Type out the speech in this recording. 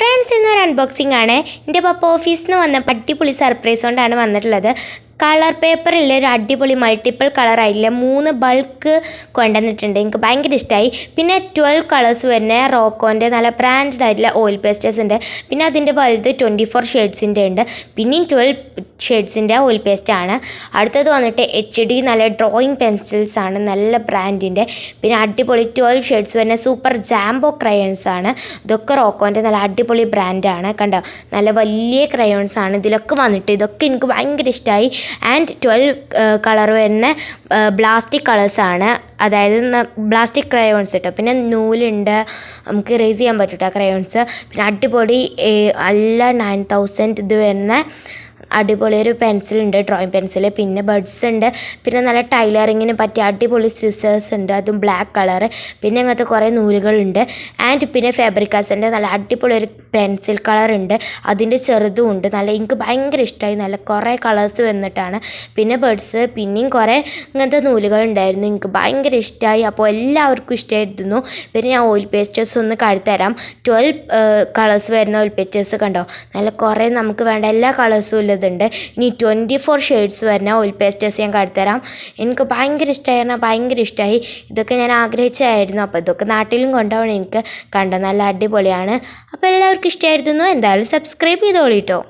Friends ഇന്നൊരു unboxing ആണ്. എന്റെ പപ്പ ഓഫീസിൽ നിന്ന് വന്ന അടിപൊളി സർപ്രൈസ് കൊണ്ടാണ് വന്നിട്ടുള്ളത്. കളർ പേപ്പറിൽ ഒരു അടിപൊളി മൾട്ടിപ്പിൾ കളർ ആയില്ല മൂന്ന് ബൾക്ക് കൊണ്ടുവന്നിട്ടുണ്ട്. എനിക്ക് ഭയങ്കര ഇഷ്ടമായി പിന്നെ ട്വൽവ് കളേഴ്സ് വരുന്ന റോക്കോന്റെ നല്ല ബ്രാൻഡഡ് ആയിട്ടുള്ള ഓയിൽ പേസ്റ്റേഴ്സ് ഉണ്ട്. പിന്നെ അതിന്റെ വലുത് ട്വന്റി ഫോർ ഷെയ്ഡ്സിന്റെ ഉണ്ട്. പിന്നെയും ട്വൽവ് ഷെയ്ഡ്സിന്റെ ഓയിൽ പേസ്റ്റ് ആണ് അടുത്തത് വന്നിട്ട് എച്ച് ഡി നല്ല ഡ്രോയിങ് പെൻസിൽസ് ആണ് നല്ല ബ്രാൻഡിന്റെ പിന്നെ അടിപൊളി ട്വൽവ് ഷെയ്ഡ്സ് വരുന്ന സൂപ്പർ ജാംബോ ക്രയോൺസ് ആണ്. ഇതൊക്കെ റോക്കോന്റെ നല്ല അടിപൊളി ബ്രാൻഡാണ് കണ്ടോ? നല്ല വലിയ ക്രയോൺസ് ആണ് ഇതിലൊക്കെ വന്നിട്ട്. ഇതൊക്കെ എനിക്ക് ഭയങ്കര ഇഷ്ടമായി ആൻഡ് ട്വൽവ് കളർ വരുന്ന ബ്ലാസ്റ്റിക് കളേഴ്സാണ് അതായത് ബ്ലാസ്റ്റിക് ക്രയോൺസ് കേട്ടോ പിന്നെ നൂലുണ്ട്. നമുക്ക് റേസ് ചെയ്യാൻ പറ്റും കേട്ടോ ക്രയോൺസ് പിന്നെ അടിപൊളി അല്ല നയൻ തൗസൻഡ് ഇത് വരുന്ന അടിപൊളി ഒരു പെൻസിൽ ഉണ്ട് ഡ്രോയിങ് പെൻസിൽ പിന്നെ ബഡ്സ് ഉണ്ട്. പിന്നെ നല്ല ടൈലറിങ്ങിന് പറ്റിയ അടിപൊളി സിസേഴ്സ് ഉണ്ട്. അതും ബ്ലാക്ക് കളർ പിന്നെ അങ്ങനത്തെ കുറേ നൂലുകളുണ്ട്. ആൻഡ് പിന്നെ ഫാബ്രിക്കാസിന്റെ നല്ല അടിപൊളി ഒരു പെൻസിൽ കളർ ഉണ്ട്. അതിന്റെ ചെറുതും ഉണ്ട്. നല്ല എനിക്ക് ഭയങ്കര ഇഷ്ടമായി നല്ല കുറേ കളേഴ്സ് വന്നിട്ടാണ്. പിന്നെ ബഡ്സ് പിന്നെയും കുറേ ഇങ്ങനത്തെ നൂലുകൾ ഉണ്ടായിരുന്നു. എനിക്ക് ഭയങ്കര ഇഷ്ടമായി അപ്പോൾ എല്ലാവർക്കും ഇഷ്ടമായിരുന്നു പിന്നെ ഞാൻ ഓയിൽ പേസ്റ്റേഴ്സ് ഒന്ന് കഴുത്തരാം ട്വൽവ് കളേഴ്സ് വരുന്ന ഓയിൽ പേസ്റ്റേഴ്സ് കണ്ടോ? നല്ല കുറേ നമുക്ക് വേണ്ട എല്ലാ കളേഴ്സും ഉള്ളതുണ്ട് ഇനി ട്വന്റി ഫോർ ഷെയ്ഡ്സ് വരുന്ന ഓയിൽ പേസ്റ്റേഴ്സ് ഞാൻ കഴുത്തരാം എനിക്ക് ഭയങ്കര ഇഷ്ടമായി പറഞ്ഞാൽ ഭയങ്കര ഇഷ്ടമായി ഇതൊക്കെ ഞാൻ ആഗ്രഹിച്ചായിരുന്നു. അപ്പോൾ ഇതൊക്കെ നാട്ടിലും കൊണ്ടുപോകണം. എനിക്ക് കണ്ട നല്ല അടിപൊളിയാണ്. അപ്പോൾ എല്ലാവർക്കും ഇഷ്ടമായിരുന്നു. എന്തായാലും സബ്സ്ക്രൈബ് ചെയ്തോളിട്ടോ.